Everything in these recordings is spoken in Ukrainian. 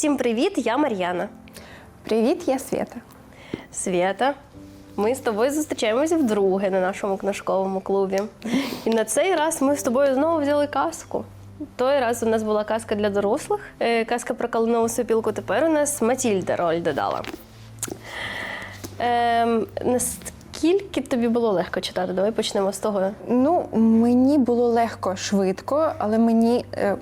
Всім привіт! Я Мар'яна. Привіт, я Свята. Свята. Ми з тобою зустрічаємося вдруге на нашому книжковому клубі. І на цей раз ми з тобою знову взяли казку. Той раз у нас була казка для дорослих, е, казка про калинову сопілку. Тепер у нас Матільда роль додала. Ем, наскільки тобі було легко читати? Давай почнемо з того. Ну, мені було легко, швидко, але мені е,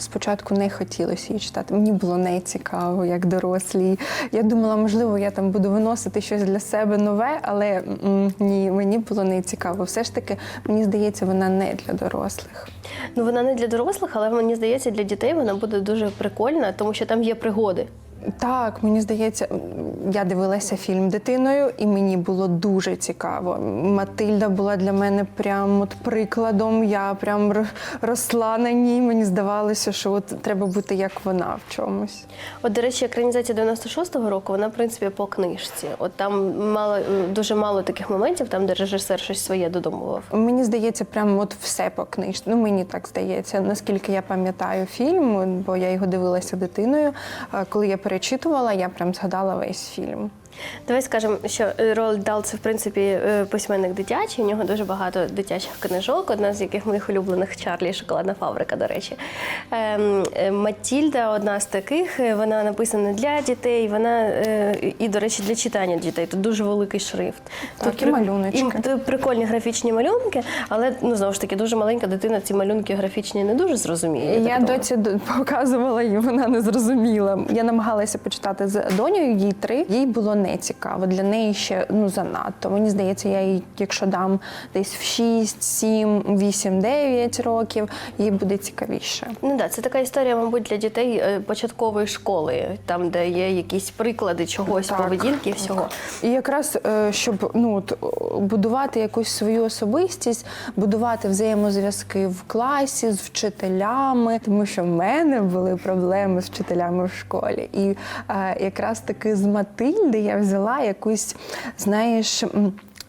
спочатку не хотілося її читати. Мені було не цікаво, як дорослій. Я думала, можливо, я там буду виносити щось для себе нове, але ні, мені було не цікаво. Все ж таки, мені здається, вона не для дорослих. Ну, вона не для дорослих, але мені здається, для дітей вона буде дуже прикольна, тому що там є пригоди. Так, мені здається, я дивилася фільм дитиною, і мені було дуже цікаво. Матильда була для мене прям от прикладом. Я прям росла на ній. Мені здавалося, що от треба бути як вона в чомусь. От, до речі, екранізація 96-го року, вона, в принципі, по книжці. От там мало, дуже мало таких моментів, там, де режисер щось своє додумував. Мені здається, прям от все по книжці. Ну мені так здається. Наскільки я пам'ятаю фільм, бо я його дивилася дитиною. Коли я перечитувала, я прям згадала весь фільм. Давай скажемо, що Ролд Дал це в принципі е, письменник дитячий. У нього дуже багато дитячих книжок. Одна з яких моїх улюблених Чарлі Шоколадна фабрика, до речі. Ем, е, Матільда одна з таких. е, Вона написана для дітей. Вона е, і, до речі, для читання дітей. Тут дуже великий шрифт. Так, Тут і малюночки. і прикольні графічні малюнки, але ну знову ж таки дуже маленька дитина. Ці малюнки графічні не дуже зрозуміє. Я доці показувала і вона не зрозуміла. Я намагалася почитати з донею, їй три. Їй було не цікаво. Для неї ще ну занадто. Мені здається, я їй, якщо дам десь в 6, 7, 8, 9 років, їй буде цікавіше. Ну да, це така історія, мабуть, для дітей е, початкової школи, там, де є якісь приклади чогось, Так, поведінки всього. І якраз е, щоб ну от, будувати якусь свою особистість, будувати взаємозв'язки в класі з вчителями, тому що в мене були проблеми з вчителями в школі. І е, якраз таки з Матильди я взяла якусь, знаєш.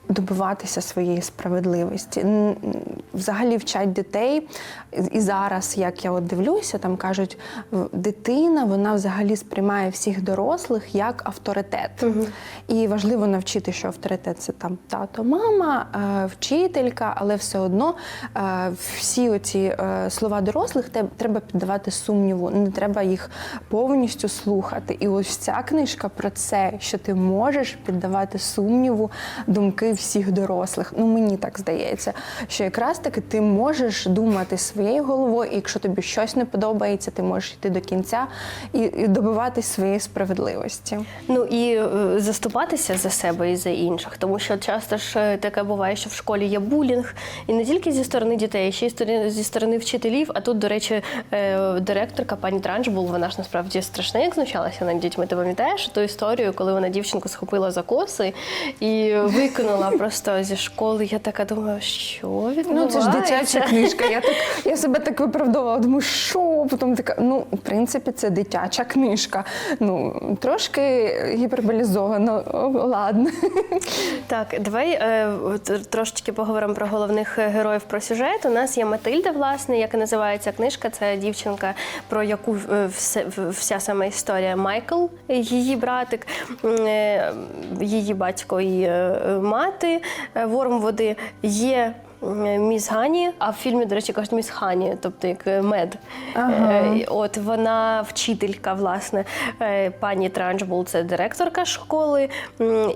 Добиватися своєї справедливості. Взагалі вчать дітей. І зараз, як я от дивлюся, там кажуть, дитина вона взагалі сприймає всіх дорослих як авторитет. І важливо навчити, що авторитет це там тато, мама, е, вчителька, але все одно е, всі оці е, слова дорослих треба піддавати сумніву, не треба їх повністю слухати. І ось ця книжка про це, що ти можеш піддавати сумніву думки всіх дорослих. Ну мені так здається, що якраз таки ти можеш думати своєю головою, і якщо тобі щось не подобається, ти можеш йти до кінця і, і добиватись своєї справедливості. Ну і е, заступатися за себе і за інших, тому що часто ж е, таке буває, що в школі є булінг, і не тільки зі сторони дітей, ще й зі сторони вчителів. А тут, до речі, е, директорка пані Транчбул, вона ж насправді страшна, як знущалася над дітьми. Ти пам'ятаєш ту історію, коли вона дівчинку схопила за коси і викинула просто зі школи. Я така думаю, що Ну, це ж дитяча книжка. Я так я себе так виправдовувала. Думаю, що потім така. Ну, в принципі, це дитяча книжка. Ну трошки гіперболізовано. Ладно. Так, давай е, трошечки поговоримо про головних е, героїв про сюжет. У нас є Матильда, власне, як і називається книжка. Це дівчинка, про яку е, все, вся сама історія. Майкл, її братик, е, її батько і е, мати е, Вормвуди. Є Міс Гані, а в фільмі, до речі, кажуть міс Хані, тобто як е, мед. Ага. Е, От вона вчителька, власне, пані Транчбул це директорка школи,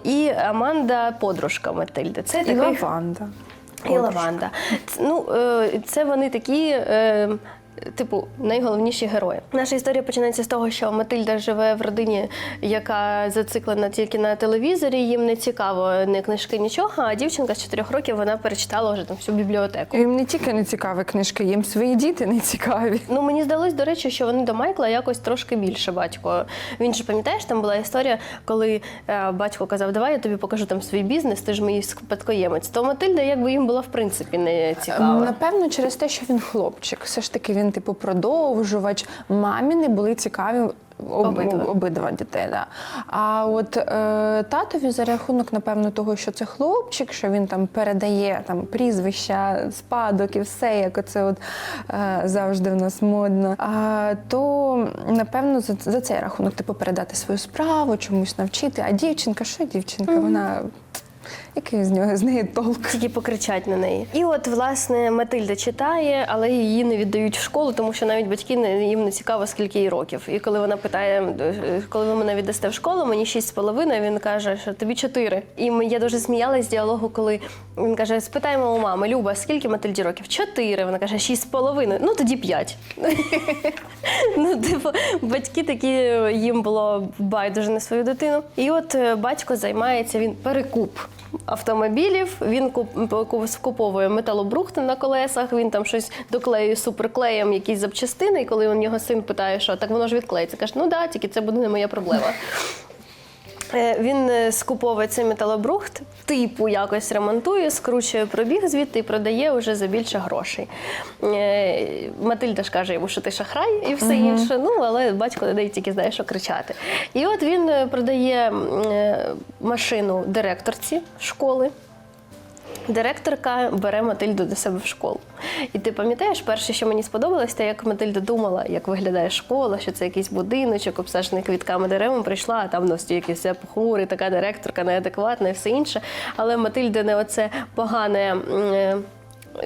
і Аманда подружка Матильди. Це І такий лаванда. і лаванда. Ну, це вони такі. Типу, найголовніші герої. Наша історія починається з того, що Матильда живе в родині, яка зациклена тільки на телевізорі. Їм не цікаво ні книжки, нічого. А дівчинка з 4 років вона перечитала вже там всю бібліотеку. Їм не тільки не цікаві книжки, їм свої діти не цікаві. Ну мені здалось, до речі, що вони до Майкла якось трошки більше батько. Він же пам'ятаєш, там була історія, коли е, батько казав, давай я тобі покажу там свій бізнес, ти ж мій спадкоємець. То Матильда якби їм була в принципі не цікава. Напевно, через те, що він хлопчик. Все ж таки він, типу, продовжувач. Мамі не були цікаві Обидва. обидва дітей. Да. А от е, татові за рахунок, напевно, того, що це хлопчик, що він там передає там прізвища, спадок і все, як оце от е, завжди в нас модно. А, то напевно за, за цей рахунок, типу, передати свою справу, чомусь навчити. А дівчинка, що дівчинка? Вона який з нього з неї толк? Тільки покричать на неї. І от, власне, Матильда читає, але її не віддають в школу, тому що навіть батьки не- їм не цікаво, скільки їй років. І коли вона питає, коли ви мене віддасте в школу, мені шість з половиною, він каже, що тобі чотири. І я дуже сміялась з діалогу, коли він каже: спитаємо у мами, Люба, скільки Матильді років? Чотири. Вона каже, шість з половиною. Ну тоді п'ять. Ну, типу, батьки такі їм було байдуже на свою дитину. І от е, батько займається він перекуп автомобілів. Він куп- ку- скуповує металобрухт на колесах. Він там щось доклеює суперклеєм, якісь запчастини. І коли у нього син питає, що так воно ж відклеїться, каже, ну да, тільки це буде не моя проблема. Е, Він е, скуповує цей металобрухт, типу якось ремонтує, скручує пробіг звідти і продає вже за більше грошей. Е, Матильда ж каже йому, що ти шахрай і все інше. Ну, але батько не дає тільки знає, що кричати. І от він продає машину директорці школи. Директорка бере Матильду до себе в школу. І ти пам'ятаєш, перше, що мені сподобалось, те, як Матильда думала, як виглядає школа, що це якийсь будиночок, обсаджений квітками деревом, прийшла, а там в нас якийсь все похмурий, така директорка, неадекватна і все інше. Але Матильда не оце погане.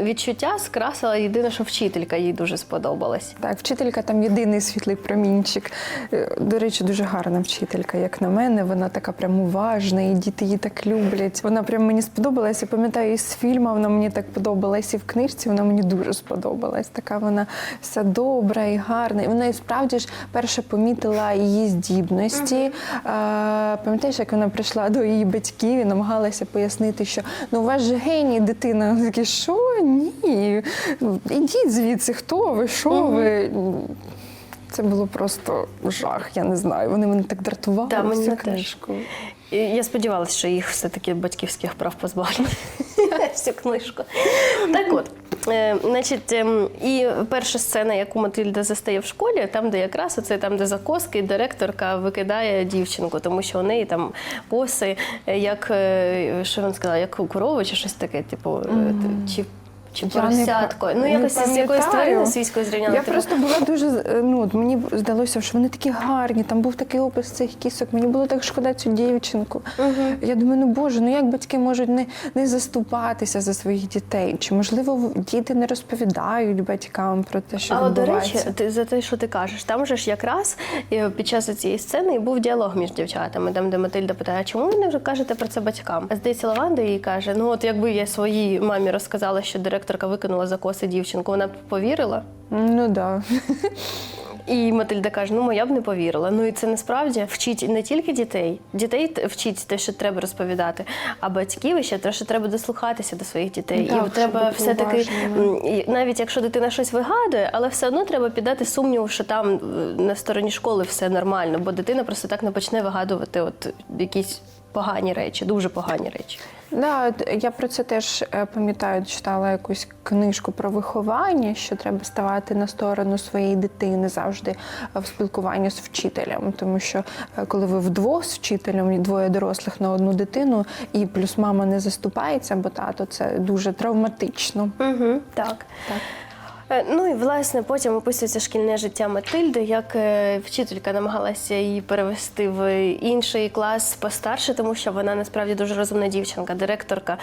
Відчуття скрасила єдине, що вчителька їй дуже сподобалась. Так, вчителька там єдиний світлий промінчик. Е, До речі, дуже гарна вчителька, як на мене. Вона така прям уважна, і діти її так люблять. Вона прям мені сподобалась. Я пам'ятаю і з фільму, вона мені так подобалась, і в книжці вона мені дуже сподобалась. Така вона вся добра і гарна. І вона і справді ж перше помітила її здібності. А, пам'ятаєш, як вона прийшла до її батьків і намагалася пояснити, що ну у вас же геній, дитина. Вони такі, що ні? Ідіть звідси, хто ви, що ви? Це було просто жах, я не знаю. Вони мене так дратували Та, мене всю книжку. І Я сподівалася, що їх все-таки батьківських прав позбавлять всю книжку. Так от, е, значить, ем, і перша сцена, яку Матильда застає в школі, там, де якраз оце там, де закоски, директорка викидає дівчинку, тому що у неї там коси, е, як е, що він сказав, як у корови чи щось таке, типу, е, чи. Чи Я не поросятко. па- Ну, якось з якоїсь тварини свійської зрівняли. Я просто була дуже е, ну от мені здалося, що вони такі гарні. Там був такий опис цих кісок. Мені було так шкода цю дівчинку. Я думаю, ну боже, ну як батьки можуть не, не заступатися за своїх дітей? Чи можливо діти не розповідають батькам про те, що А от, до речі, ти за те, що ти кажеш, там же ж якраз е, під час цієї сцени і був діалог між дівчатами, там, де Матильда питає, чому ви не вже кажете про це батькам? А здається, Лаванда їй каже: ну от якби я своїй мамі розказала, що директорка викинула за коси дівчинку, вона б повірила. Ну да. І Матильда каже: ну моя б не повірила. Ну і це насправді вчить не тільки дітей. Дітей вчить те, що треба розповідати, а батьків ще те, що треба дослухатися до своїх дітей. Так, і треба м, і навіть якщо дитина щось вигадує, але все одно треба піддати сумніву, що там е, на стороні школи все нормально, бо дитина просто так не почне вигадувати от якісь погані речі, дуже погані речі. Да, я про це теж е, пам'ятаю, читала якусь книжку про виховання, що треба ставати на сторону своєї дитини завжди е, в спілкуванні з вчителем. Тому що е, коли ви вдвох з вчителем, і двоє дорослих на одну дитину, і плюс мама не заступається, бо тато це дуже травматично. Угу, так. Е, Ну і власне потім описується шкільне життя Матильди, як е, вчителька намагалася її перевести в інший клас постарше, тому що вона насправді дуже розумна дівчинка. Директорка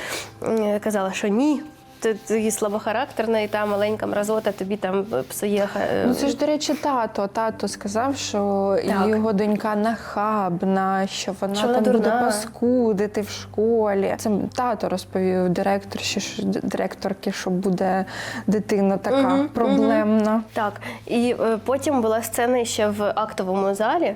казала, що ні. Ти, ти слабохарактерна, і та маленька мразота тобі там псує. е, Ну це ж, до речі, тато. Тато сказав, що Так. його донька нахабна, що вона Що вона там буде паскудити в школі. Це тато розповів директорші, що директорки, що буде дитина така проблемна. Так, і е, потім була сцена ще в актовому залі,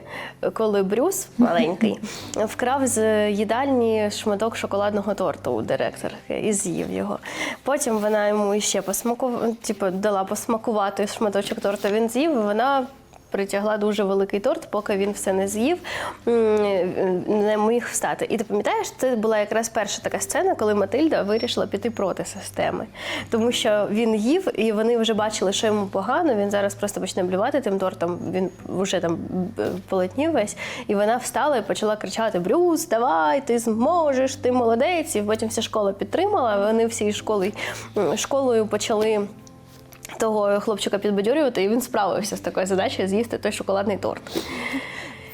коли Брюс маленький вкрав з їдальні шматок шоколадного торту у директорки і з'їв його. Потім вона йому ще посмакувала, типу, дала посмакувати шматочок торта. Він з'їв, і вона притягла дуже великий торт, поки він все не з'їв, не міг встати. І ти пам'ятаєш, це була якраз перша така сцена, коли Матильда вирішила піти проти системи. Тому що він їв, і вони вже бачили, що йому погано. Він зараз просто почне блювати тим тортом. Він вже там б- полотнів весь. І вона встала і почала кричати: Брюс, давай, ти зможеш, ти молодець. І потім вся школа підтримала. Вони всі школи, школою почали. Того хлопчика підбадьорювати, і він справився з такою задачею з'їсти той шоколадний торт.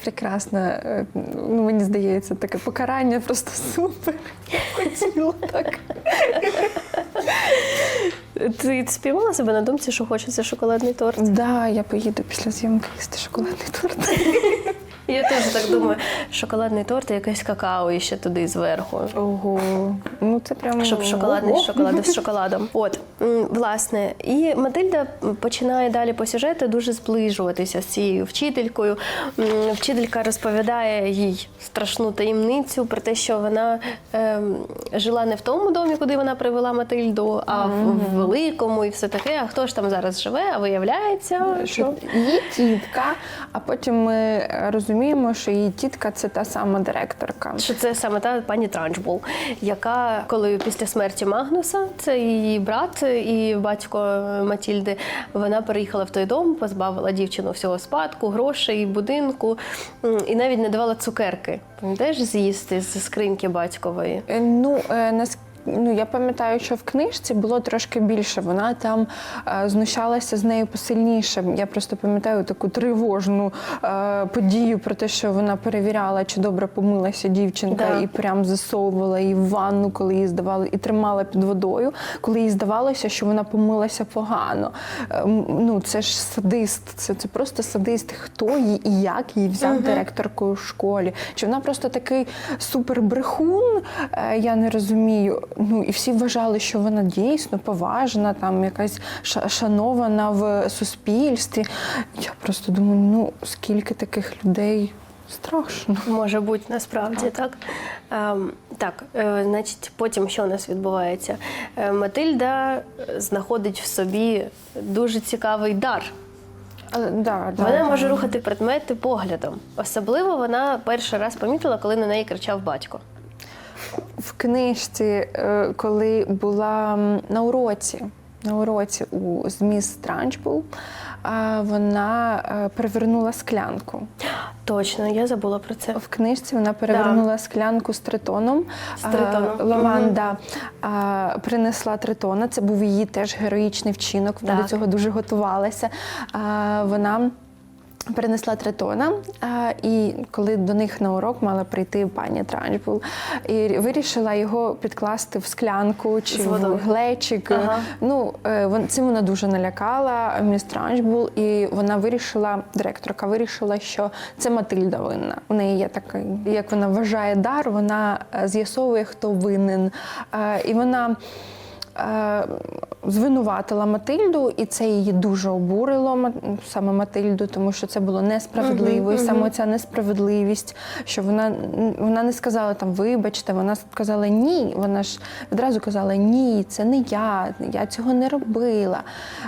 Прекрасно. Е, Ну, мені здається, таке покарання просто супер. Хотіла так. Ти спіймала себе на думці, що хочеться шоколадний торт? Да, я поїду після зйомки їсти шоколадний торт. Я теж так думаю, шоколадний торт і якесь какао і ще туди зверху. Ого. Ну це прямо. Щоб шоколадний Ого. шоколад з шоколадом. От власне, і Матильда починає далі по сюжету дуже зближуватися з цією вчителькою. Вчителька розповідає їй страшну таємницю про те, що вона ем, жила не в тому домі, куди вона привела Матильду, а в, в великому і все таке. А хто ж там зараз живе? А виявляється, що Що її тітка, а потім ми е, розуміємо, що її тітка це та сама директорка. Що це саме та пані Транчбул, яка, коли після смерті Магнуса, це її брат і батько Матільди, вона переїхала в той дом, позбавила дівчину всього спадку, грошей, будинку і навіть не давала цукерки. Пам'ятаєш з'їсти з скриньки батькової? Е, Ну, е, нас- Ну, я пам'ятаю, що в книжці було трошки більше. Вона там е, знущалася з нею посильніше. Я просто пам'ятаю таку тривожну е, подію про те, що вона перевіряла, чи добре помилася дівчинка, Да. і прям засовувала її в ванну, коли її здавали, і тримала під водою, коли їй здавалося, що вона помилася погано. Е, ну, це ж садист, це, це просто садист. Хто її і як її взяв директоркою в школі? Чи вона просто такий супербрехун? Е, я не розумію. Ну і всі вважали, що вона дійсно поважна, там якась шанована в суспільстві. Я просто думаю, ну скільки таких людей страшно. Може бути насправді так. Ем, так, е, значить, потім що у нас відбувається? Е, Матильда е, знаходить в собі дуже цікавий дар. Але, да, да, Вона да. може рухати предмети поглядом. Особливо вона перший раз помітила, коли на неї кричав батько. В книжці, е, коли була на уроці, на уроці у зміс Транчбул, вона е, перевернула склянку. Точно, я забула про це. В книжці вона перевернула склянку з тритоном. З тритоном. Лаванда а, принесла тритона. Це був її теж героїчний вчинок. Вона Так. до цього дуже готувалася. Вона. Перенесла тритона, і коли до них на урок мала прийти пані Транчбул, і вирішила його підкласти в склянку чи в глечик. Ага. Ну е, цим вона дуже налякала міс Транчбул, і вона вирішила, директорка вирішила, що це Матильда винна. У неї є такий, як вона вважає дар, вона е, з'ясовує, хто винен. І вона. Е, Звинуватила Матильду, і це її дуже обурило саме Матильду, тому що це було несправедливо. І саме ця несправедливість, що вона, вона не сказала там вибачте, вона сказала ні. Вона ж відразу казала ні, це не я, я цього не робила.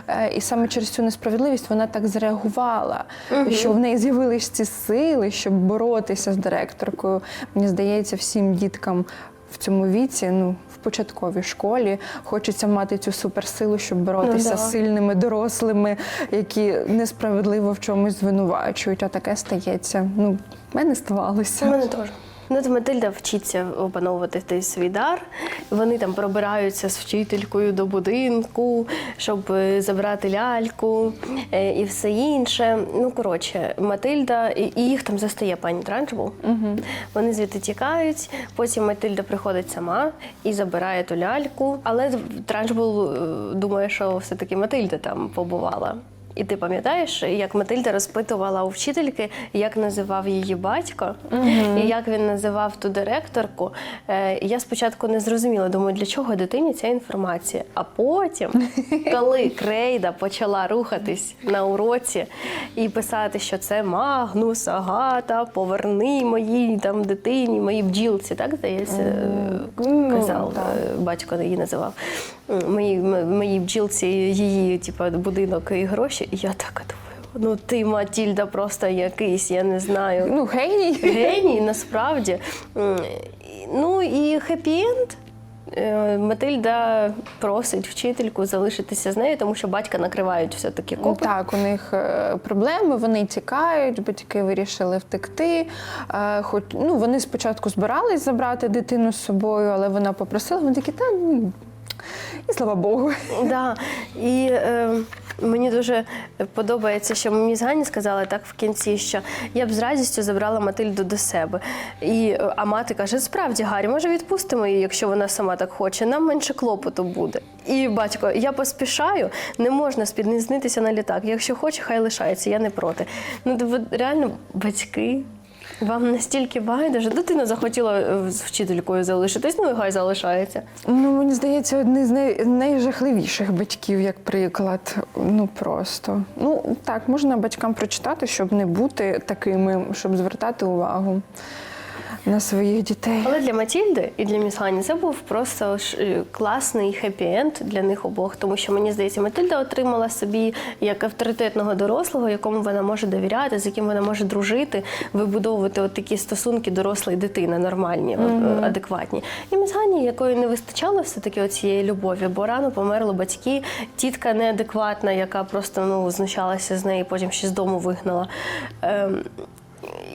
Е, І саме через цю несправедливість вона так зреагувала, що в неї з'явились ці сили, щоб боротися з директоркою. Мені здається, всім діткам. В цьому віці, ну початковій школі, хочеться мати цю суперсилу, щоб боротися Ну да. з сильними дорослими, які несправедливо в чомусь звинувачують. А таке стається. Ну, в мене У ставалося. мене теж. Ну, от Матильда вчиться опановувати той свій дар. Вони там пробираються з вчителькою до будинку, щоб е, забрати ляльку е, і все інше. Ну, коротше, Матильда, і їх там застає пані Транчбул. Угу. Вони звідти тікають. Потім Матильда приходить сама і забирає ту ляльку. Але Транчбул е, думає, що все-таки Матильда там побувала. І ти пам'ятаєш, як Матильда розпитувала у вчительки, як називав її батько, і як він називав ту директорку. Е, Я спочатку не зрозуміла, думаю, для чого дитині ця інформація. А потім, коли Крейда почала рухатись на уроці і писати, що це Магнус, Агата, поверни моїй там дитині, моїй бджілці, так здається, е, Ну, казав е, батько її називав. Моїй, моїй бджілці її, типу, будинок і гроші. І я така думаю, ну ти Матільда просто якийсь, я не знаю. Ну, геній. Геній, насправді. Ну і хеппі-енд. Е, Матильда просить вчительку залишитися з нею, тому що батька накривають все-таки копи. Так, у них е, проблеми, вони тікають, батьки вирішили втекти. Е, Хоч ну вони спочатку збирались забрати дитину з собою, але вона попросила, вони такі, та ну і слава Богу. Да. І е, мені дуже подобається, що мені з Гані сказали так в кінці, що я б з радістю забрала Матильду до себе. І, а мати каже: справді, Гаррі, може відпустимо її, якщо вона сама так хоче, нам менше клопоту буде. І батько, я поспішаю, не можна спіднизнитися на літак. Якщо хоче, хай лишається, я не проти. Ну, реально батьки. Вам настільки байдуже, дитина захотіла е, з вчителькою залишитись, ну і хай залишається. Ну, мені здається, одні з най... найжахливіших батьків, як приклад. Ну просто. Ну так, можна батькам прочитати, щоб не бути такими, щоб звертати увагу на своїх дітей. Але для Матільди і для міс Гані це був просто е, класний хеппі-енд для них обох, тому що мені здається, Матильда отримала собі як авторитетного дорослого, якому вона може довіряти, з яким вона може дружити, вибудовувати от такі стосунки доросла і дитина, нормальні, е, адекватні. І міс Гані, якої не вистачало все-таки цієї любові, бо рано померли батьки, тітка неадекватна, яка просто ну знущалася з неї, потім ще з дому вигнала. Ем,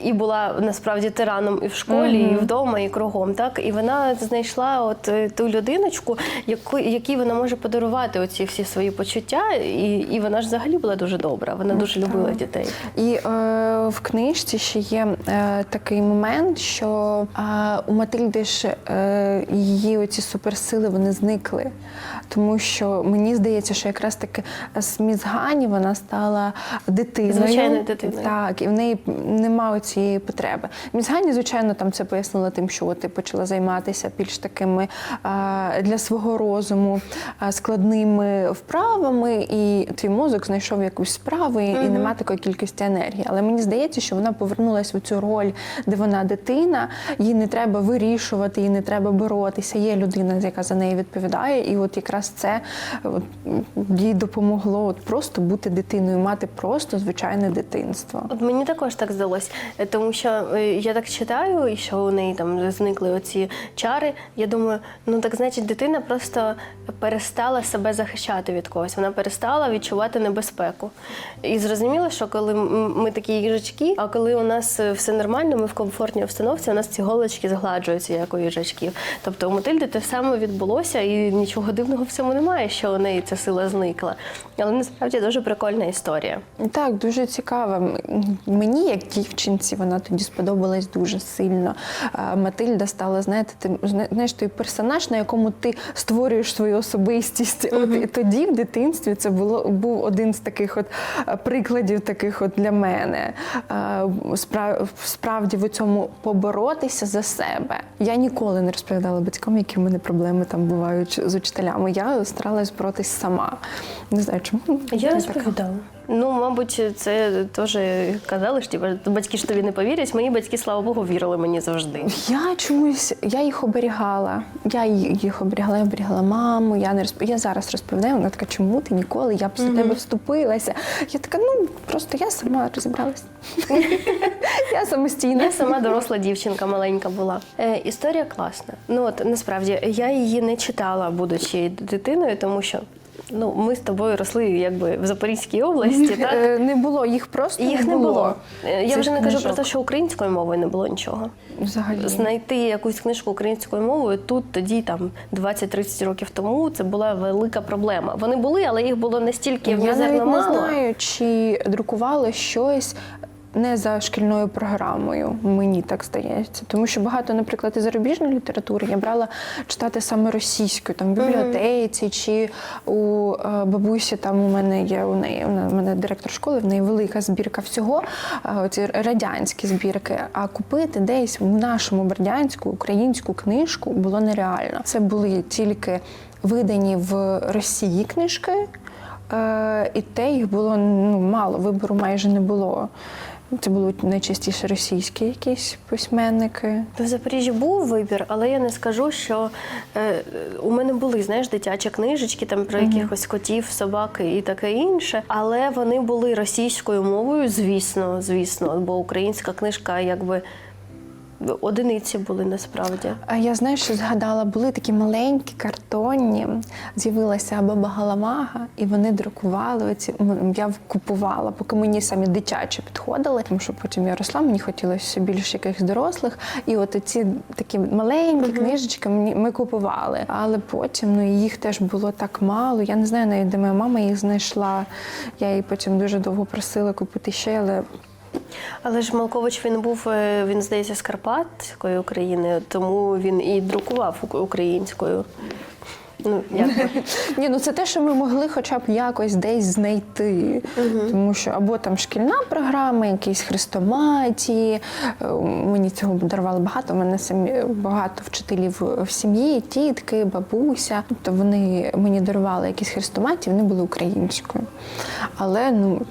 і була насправді тираном і в школі, і вдома, і кругом. Так і вона знайшла от е, ту людиночку, яку якій вона може подарувати оці всі свої почуття, і, і вона ж взагалі була дуже добра. Вона дуже любила дітей. І е, в книжці ще є е, такий момент, що е, у Матильди ж е, її оці суперсили вони зникли. Тому що мені здається, що якраз таки з Міс Гані вона стала дитиною. Звичайною дитиною. Так, і в неї немає цієї потреби. Міс Гані, звичайно, там це пояснила тим, що от ти почала займатися більш такими для свого розуму складними вправами, і твій мозок знайшов якусь справу, і, і нема такої кількості енергії. Але мені здається, що вона повернулася в цю роль, де вона дитина, їй не треба вирішувати, їй не треба боротися. Є людина, яка за неї відповідає, і от якраз це от, їй допомогло от просто бути дитиною, мати просто звичайне дитинство. От мені також так здалось, Е, тому що е, я так читаю, і що у неї там зникли оці чари. Я думаю, ну так значить, дитина просто перестала себе захищати від когось. Вона перестала відчувати небезпеку. І зрозуміло, що коли ми такі їжачки, а коли у нас е, все нормально, ми в комфортній обстановці, у нас ці голочки згладжуються, як у їжачків. Тобто у Матильди те саме відбулося, і нічого дивного в цьому немає, що у неї ця сила зникла. Але насправді дуже прикольна історія. Так, дуже цікаво. М- Мені, як дівчинці, вона тоді сподобалась дуже сильно. Матильда стала, знаєте, ти знаєш, той персонаж, на якому ти створюєш свою особистість. От і тоді в дитинстві це було був один з таких от прикладів, таких от для мене. Справді в цьому поборотися за себе. Я ніколи не розповідала батькам, які в мене проблеми там бувають з учителями. Я старалась боротись сама. Не знаю, чому Я розповідала. Ну, мабуть, це теж казали ж, типу, батьки ж тобі не повірять. Мої батьки, слава Богу, вірили мені завжди. Я чомусь я їх оберігала. Я їх оберігала, я оберігала маму. Я не розп... я зараз розповідаю. Вона така, чому ти ніколи? Я б за тебе вступилася. Я така, ну просто я сама розібралась. я самостійна. Я сама доросла дівчинка маленька була. Е, історія класна. Ну от насправді я її не читала, будучи дитиною, тому що ну ми з тобою росли якби в Запорізькій області, так? Е, Не було їх просто Їх не було. Е, Я вже не кажу про те, що українською мовою не було нічого. Взагалі. Знайти якусь книжку українською мовою тут, тоді, там 20-30 років тому, це була велика проблема. Вони були, але їх було настільки Я навіть не мало. знаю, чи друкували щось. Не за шкільною програмою, мені так здається. Тому що багато, наприклад, і зарубіжної літератури я брала читати саме російською, там в бібліотеці чи у е, бабусі, там у мене є у неї, вона у мене директор школи, в неї велика збірка всього, е, оці радянські збірки. А купити десь в нашому радянську українську книжку було нереально. Це були тільки видані в Росії книжки. Е, і те їх було ну, мало, вибору майже не було. Це були найчастіше російські якісь письменники. В Запоріжжі був вибір, але я не скажу, що е, у мене були знаєш дитячі книжечки там про якихось котів, собак і таке інше. Але вони були російською мовою, звісно, звісно, бо українська книжка якби одиниці були насправді. А я знаю, що згадала, були такі маленькі картонні. З'явилася баба Галамага, і вони друкували оці. Я купувала, поки мені самі дитячі підходили, тому що потім я росла, мені хотілося більше якихось дорослих. І от ці такі маленькі книжечки мені ми купували. Але потім ну їх теж було так мало. Я не знаю навіть, де моя мама їх знайшла. Я її потім дуже довго просила купити ще, але Але ж Малкович він був, е, він здається, з Карпатської України, тому він і друкував українською. Ну, як. Ні, ну це те, що ми могли хоча б якось десь знайти. Тому що або там шкільна програма, якісь хрестоматії. Е, Мені цього дарували багато. У мене самі багато вчителів в сім'ї, тітки, бабуся. Тобто вони мені дарували якісь хрестоматії, вони були українською. Але ну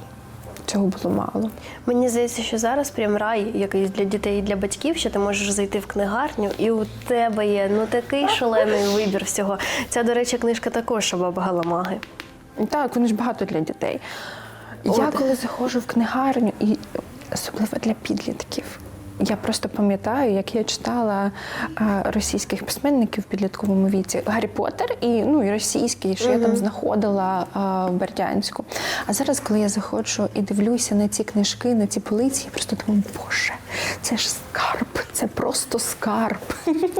цього було мало. Мені здається, що зараз прям рай якийсь для дітей і для батьків, що ти можеш зайти в книгарню, і у тебе є ну такий шалений вибір всього. Ця, до речі, книжка також баба Галамаги. Так, вони ж багато для дітей. Я коли заходжу в книгарню, і особливо для підлітків. Я просто пам'ятаю, як я читала а, російських письменників в підлітковому віці Гаррі Поттер і ну і російський, що я там знаходила а, в Бердянську. А зараз, коли я заходжу і дивлюся на ці книжки, на ці полиці, я просто думаю, боже, це ж скарб, це просто скарб.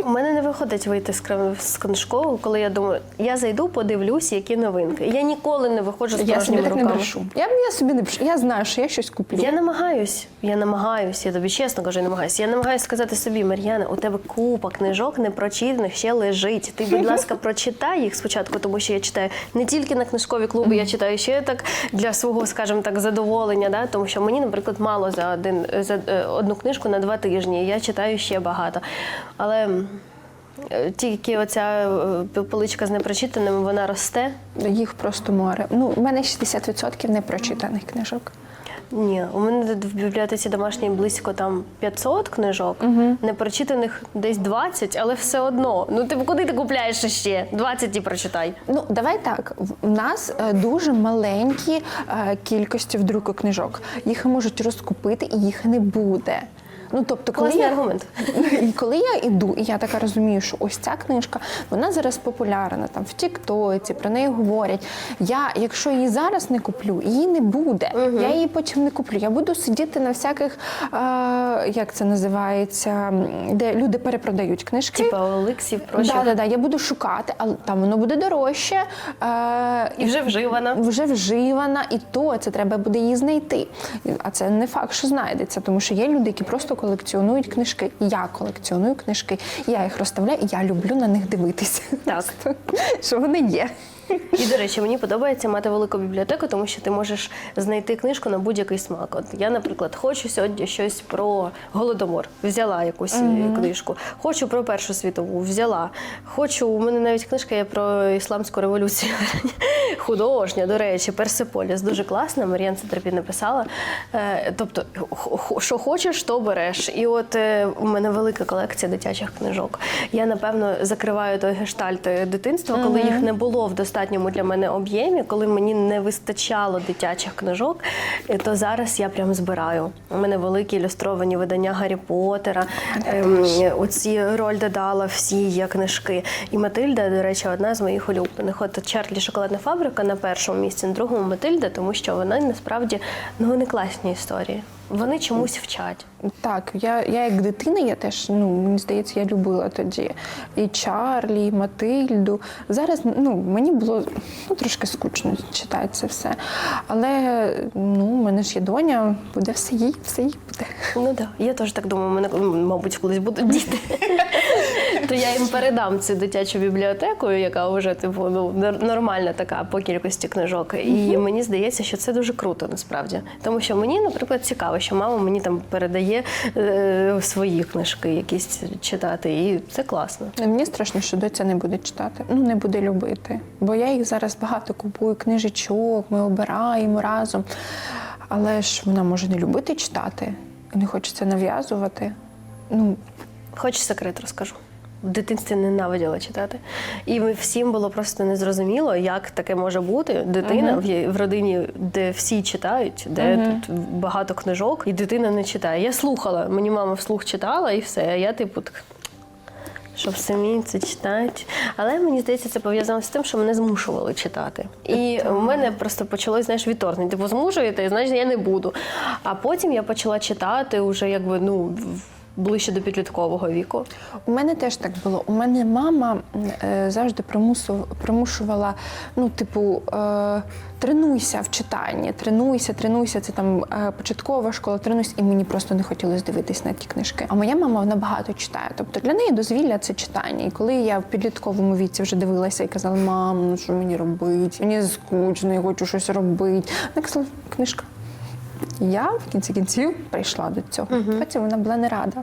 У мене не виходить вийти з книжкового, коли я думаю, я зайду, подивлюсь, які новинки. Я ніколи не виходжу з Я собі порожніми так не руками. брешу. Я, я собі не брешу. Я знаю, що я щось куплю. Я намагаюсь, я намагаюсь, я тобі чесно кажу, я намагаюсь. Я намагаюсь сказати собі, Мар'яна, у тебе купа книжок непрочитаних ще лежить. Ти, будь ласка, прочитай їх спочатку, тому що я читаю не тільки на книжкові клуби, я читаю ще так для свого, скажімо так, задоволення. Да? Тому що мені, наприклад, мало за один за е, одну книжку на два тижні. Я читаю ще багато. Але е, тільки оця е, поличка з непрочитаними, вона росте. Їх просто море. Ну, у мене 60% непрочитаних книжок. Ні, у мене в бібліотеці домашній близько там 500 книжок, непрочитаних десь 20, але все одно. Ну ти куди ти купляєш ще? 20 і прочитай. Ну, давай так. У нас е, дуже маленькі е, кількості в друку книжок. Їх можуть розкупити і їх не буде. Ну, тобто, коли Класний я, аргумент. І коли я іду, і я така розумію, що ось ця книжка, вона зараз популярна там в Тіктоці, про неї говорять. Я, якщо її зараз не куплю, її не буде. Я її потім не куплю. Я буду сидіти на всяких, е, як це називається, де люди перепродають книжки. Типа Олексів, проще. Да, да, да, я буду шукати, але там воно буде дорожче. Е, І вже вживана. вже вживана, і то це треба буде її знайти. А це не факт, що знайдеться, тому що є люди, які просто колекціонують книжки. Я колекціоную книжки, я їх розставляю, і я люблю на них дивитися. Так. що вони є. І, до речі, мені подобається мати велику бібліотеку, тому що ти можеш знайти книжку на будь-який смак. От я, наприклад, хочу сьогодні щось про голодомор. Взяла якусь е, книжку. Хочу про Першу світову, взяла. Хочу, у мене навіть книжка є про ісламську революцію. Художня, до речі, Персиполіс. Дуже класна. Мар'ян Цетерпі написала. Е, Тобто, що хочеш, то береш. І от е, у мене велика колекція дитячих книжок. Я напевно закриваю той гештальт дитинства, коли їх не було в достатньому для мене об'ємі, коли мені не вистачало дитячих книжок, е, то зараз я прям збираю. У мене великі ілюстровані видання Гаррі Поттера, ем, оці Рольда Дала, всі є книжки. І Матильда, до речі, одна з моїх улюблених. От Чарлі Шоколадна фабрика на першому місці, на другому Матильда, тому що вони насправді ну вони класні історії. Вони чомусь вчать. Так, я, я як дитина, я теж, ну, мені здається, я любила тоді і Чарлі, і Матильду. Зараз ну, мені було ну, трошки скучно читати це все. Але ну, у мене ж є доня, буде все їй, все їй буде. Ну так, да. я теж так думаю, мене, мабуть, колись будуть діти. То я їм передам цю дитячу бібліотеку, яка вже типу ну нормальна така по кількості книжок. І мені здається, що це дуже круто насправді. Тому що мені, наприклад, цікаво, що мама мені там передає е, свої книжки якісь читати, і це класно. Мені страшно, що доця не буде читати, ну не буде любити. Бо я їх зараз багато купую книжечок, ми обираємо разом. але ж вона може не любити читати, і не хочеться нав'язувати. Ну, Хоч секрет розкажу. В дитинстві ненавиділа читати. І всім було просто незрозуміло, як таке може бути. Дитина в, є- в родині, де всі читають, де тут багато книжок, і дитина не читає. Я слухала, мені мама вслух читала і все. А я, типу, так. Щоб самі це читати. Але мені здається, це пов'язано з тим, що мене змушували читати. І в мене просто почалось знаєш, відторгнення. Типу, змушуєте, значить я не буду. А потім я почала читати вже якби ну ближче до підліткового віку. У мене теж так було. У мене мама е, завжди примусу- примушувала, ну, типу, е, тренуйся в читанні, тренуйся, тренуйся. Це там е, початкова школа, тренуйся, і мені просто не хотілося дивитись на ті книжки. А моя мама вона багато читає. Тобто для неї дозвілля це читання. І коли я в підлітковому віці вже дивилася і казала, мам, ну що мені робити? Мені скучно, я хочу щось робити. Вона казала, книжка. Я в кінці кінців прийшла до цього. Потім вона була не рада.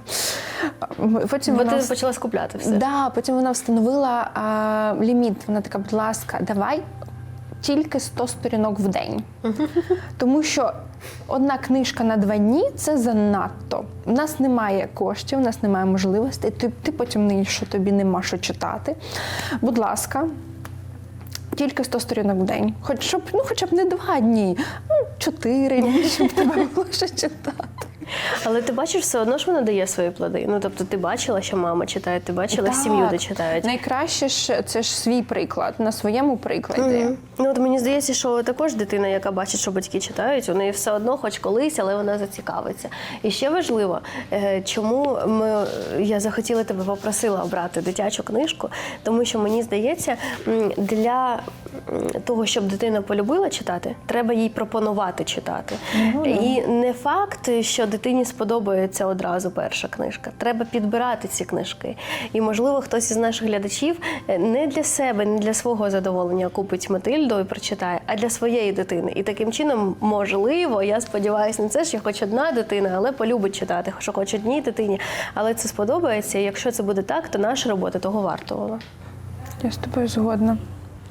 Потім Бо вона ти почала скупляти все. Да, потім вона встановила а, ліміт. Вона така, будь ласка, давай тільки 100 сторінок в день. Тому що одна книжка на два дні це занадто. У нас немає коштів, у нас немає можливостей. Ти, ти потім ниєш, що тобі нема що читати. Будь ласка. Тільки 100 сторінок в день. Хоч щоб, ну, хоча б не два дні, ну, чотири дні, щоб тебе було ще читати. Але ти бачиш, все одно ж вона дає свої плоди. Ну тобто, ти бачила, що мама читає, ти бачила сім'ю, де читають. Найкраще ж це ж свій приклад на своєму прикладі. Мгм. Ну от мені здається, що також дитина, яка бачить, що батьки читають, у неї все одно, хоч колись, але вона зацікавиться. І ще важливо, е, чому ми я захотіла тебе попросила обрати дитячу книжку, тому що мені здається, для того, щоб дитина полюбила читати, треба їй пропонувати читати. І не факт, що дитині сподобається одразу перша книжка. Треба підбирати ці книжки. І можливо, хтось із наших глядачів е, не для себе, не для свого задоволення купить Матильду і прочитає, а для своєї дитини. І таким чином, можливо, я сподіваюся, не це що хоч одна дитина, але полюбить читати, що хоч одній дитині. Але це сподобається. І якщо це буде так, то наша робота того вартувала. Я з тобою згодна.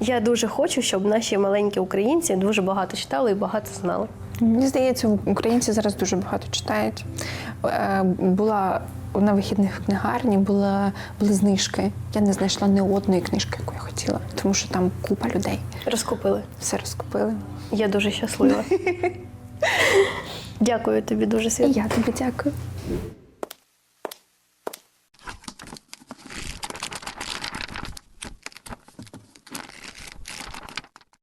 Я дуже хочу, щоб наші маленькі українці дуже багато читали і багато знали. Мені здається, українці зараз дуже багато читають. Е, Була на вихідних в книгарні була, були знижки. Я не знайшла ні одної книжки, яку я хотіла, тому що там купа людей. Розкупили. Все розкупили. Я дуже щаслива. Дякую тобі дуже І я тобі дякую.